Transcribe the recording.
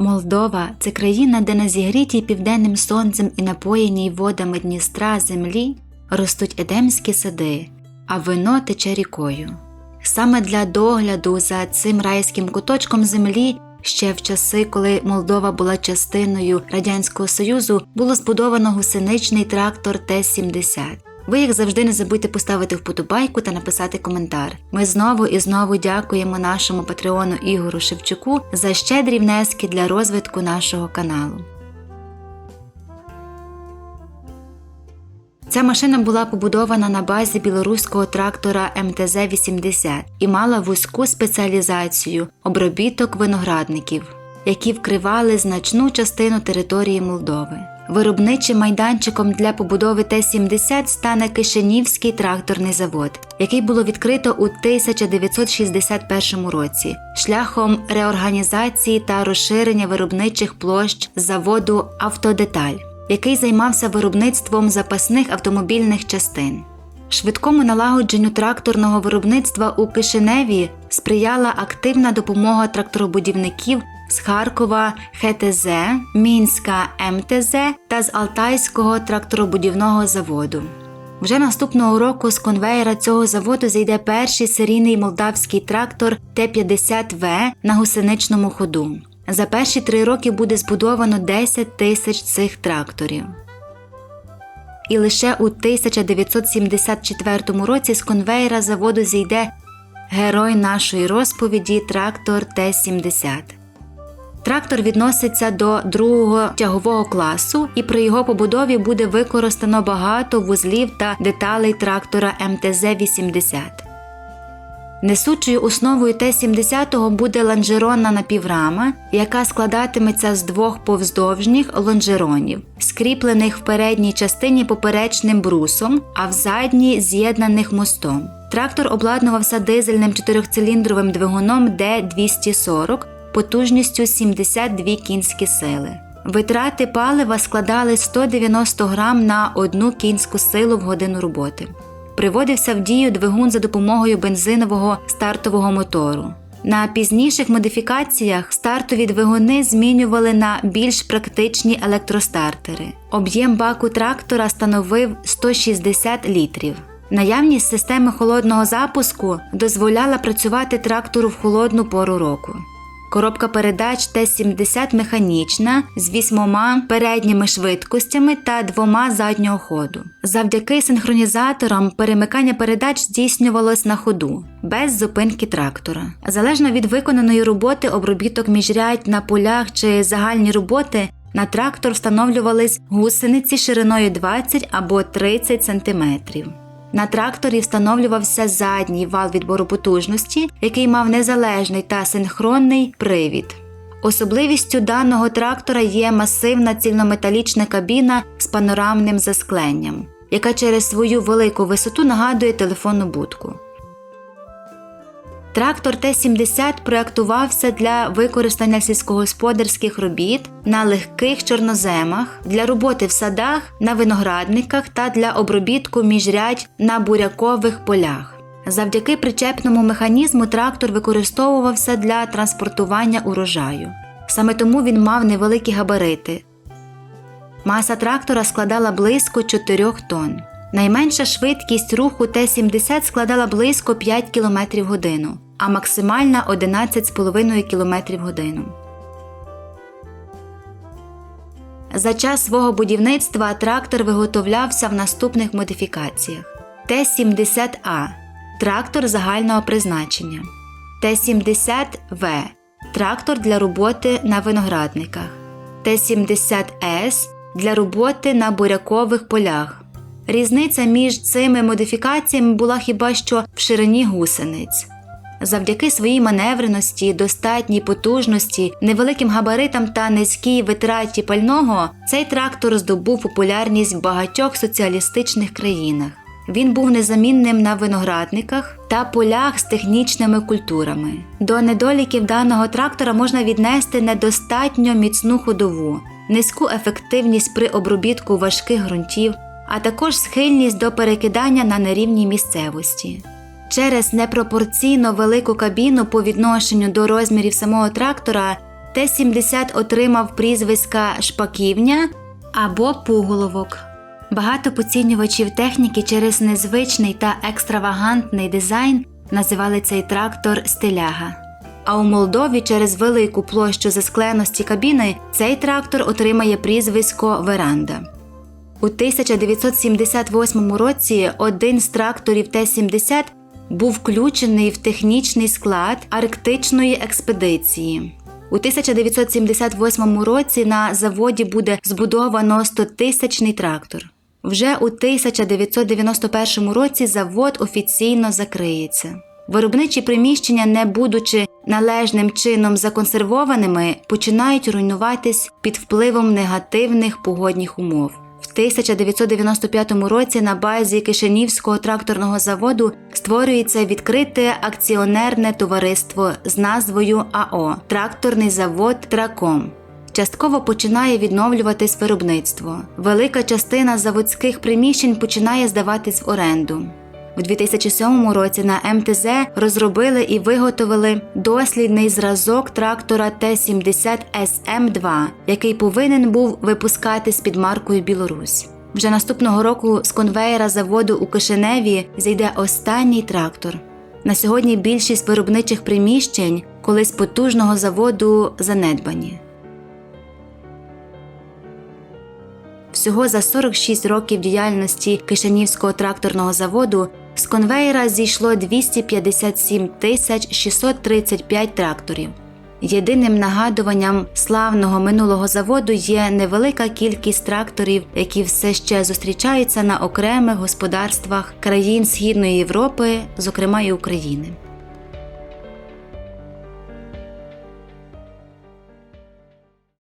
Молдова це країна, де на зігрітій південним сонцем і напоєній водами Дністра землі ростуть едемські сади, а вино тече рікою. Саме для догляду за цим райським куточком землі ще в часи, коли Молдова була частиною Радянського Союзу, було збудовано гусеничний трактор Т-70. Ви, як завжди, не забудьте поставити вподобайку та написати коментар. Ми знову і знову дякуємо нашому патреону Ігору Шевчуку за щедрі внески для розвитку нашого каналу. Ця машина була побудована на базі білоруського трактора МТЗ-80 і мала вузьку спеціалізацію обробіток виноградників, які вкривали значну частину території Молдови. Виробничим майданчиком для побудови Т-70 стане Кишинівський тракторний завод, який було відкрито у 1961 році, шляхом реорганізації та розширення виробничих площ заводу Автодеталь який займався виробництвом запасних автомобільних частин. Швидкому налагодженню тракторного виробництва у Кишиневі сприяла активна допомога тракторобудівників з Харкова ХТЗ, Мінська МТЗ та з Алтайського тракторобудівного заводу. Вже наступного року з конвеєра цього заводу зайде перший серійний молдавський трактор Т-50В на гусеничному ходу. За перші три роки буде збудовано 10 тисяч цих тракторів. І лише у 1974 році з конвейера заводу зійде герой нашої розповіді трактор Т-70. Трактор відноситься до другого тягового класу, і при його побудові буде використано багато вузлів та деталей трактора МТЗ-80. Несучою основою Т-70 буде лонжеронна напіврама, яка складатиметься з двох повздовжніх лонжеронів, скріплених в передній частині поперечним брусом, а в задній з'єднаних мостом. Трактор обладнувався дизельним чотирьохциліндровим двигуном Д-240 потужністю 72 кінські сили. Витрати палива складали 190 грам на одну кінську силу в годину роботи приводився в дію двигун за допомогою бензинового стартового мотору. На пізніших модифікаціях стартові двигуни змінювали на більш практичні електростартери. Об'єм баку трактора становив 160 літрів. Наявність системи холодного запуску дозволяла працювати трактору в холодну пору року. Коробка передач Т-70 механічна з вісьмома передніми швидкостями та двома заднього ходу. Завдяки синхронізаторам перемикання передач здійснювалось на ходу, без зупинки трактора. Залежно від виконаної роботи, обробіток міжрядь на полях чи загальні роботи. На трактор встановлювались гусениці шириною 20 або 30 см. На тракторі встановлювався задній вал відбору потужності, який мав незалежний та синхронний привід. Особливістю даного трактора є масивна цільнометалічна кабіна з панорамним заскленням, яка через свою велику висоту нагадує телефонну будку. Трактор Т-70 проектувався для використання сільськогосподарських робіт на легких чорноземах, для роботи в садах, на виноградниках та для обробітку міжрядь на бурякових полях. Завдяки причепному механізму трактор використовувався для транспортування урожаю. Саме тому він мав невеликі габарити. Маса трактора складала близько 4 тонн. Найменша швидкість руху Т-70 складала близько 5 км годину, а максимальна 11,5 км в годину. За час свого будівництва трактор виготовлявся в наступних модифікаціях: Т-70А трактор загального призначення, Т-70В трактор для роботи на виноградниках, Т-70С для роботи на бурякових полях. Різниця між цими модифікаціями була хіба що в ширині гусениць. Завдяки своїй маневреності, достатній потужності, невеликим габаритам та низькій витраті пального цей трактор здобув популярність в багатьох соціалістичних країнах. Він був незамінним на виноградниках та полях з технічними культурами. До недоліків даного трактора можна віднести недостатньо міцну ходову, низьку ефективність при обробітку важких ґрунтів а також схильність до перекидання на нерівній місцевості. Через непропорційно велику кабіну по відношенню до розмірів самого трактора Т-70 отримав прізвиська шпаківня або пуголовок. Багато поцінювачів техніки через незвичний та екстравагантний дизайн називали цей трактор стиляга. А у Молдові через велику площу заскленості кабіни цей трактор отримає прізвисько веранда. У 1978 році один з тракторів Т-70 був включений в технічний склад арктичної експедиції. У 1978 році на заводі буде збудовано 100-тисячний трактор. Вже у 1991 році завод офіційно закриється. Виробничі приміщення, не будучи належним чином законсервованими, починають руйнуватись під впливом негативних погодних умов. В 1995 році на базі Кишинівського тракторного заводу створюється відкрите акціонерне товариство з назвою АО Тракторний завод Траком. Частково починає відновлюватись виробництво. Велика частина заводських приміщень починає здаватись в оренду. У 2007 році на МТЗ розробили і виготовили дослідний зразок трактора Т-70 СМ2, який повинен був випускатись під маркою Білорусь. Вже наступного року з конвеєра заводу у Кишиневі зійде останній трактор. На сьогодні більшість виробничих приміщень колись потужного заводу занедбані. Всього за 46 років діяльності Кишинівського тракторного заводу з конвеєра зійшло 257 тисяч 635 тракторів. Єдиним нагадуванням славного минулого заводу є невелика кількість тракторів, які все ще зустрічаються на окремих господарствах країн Східної Європи, зокрема і України.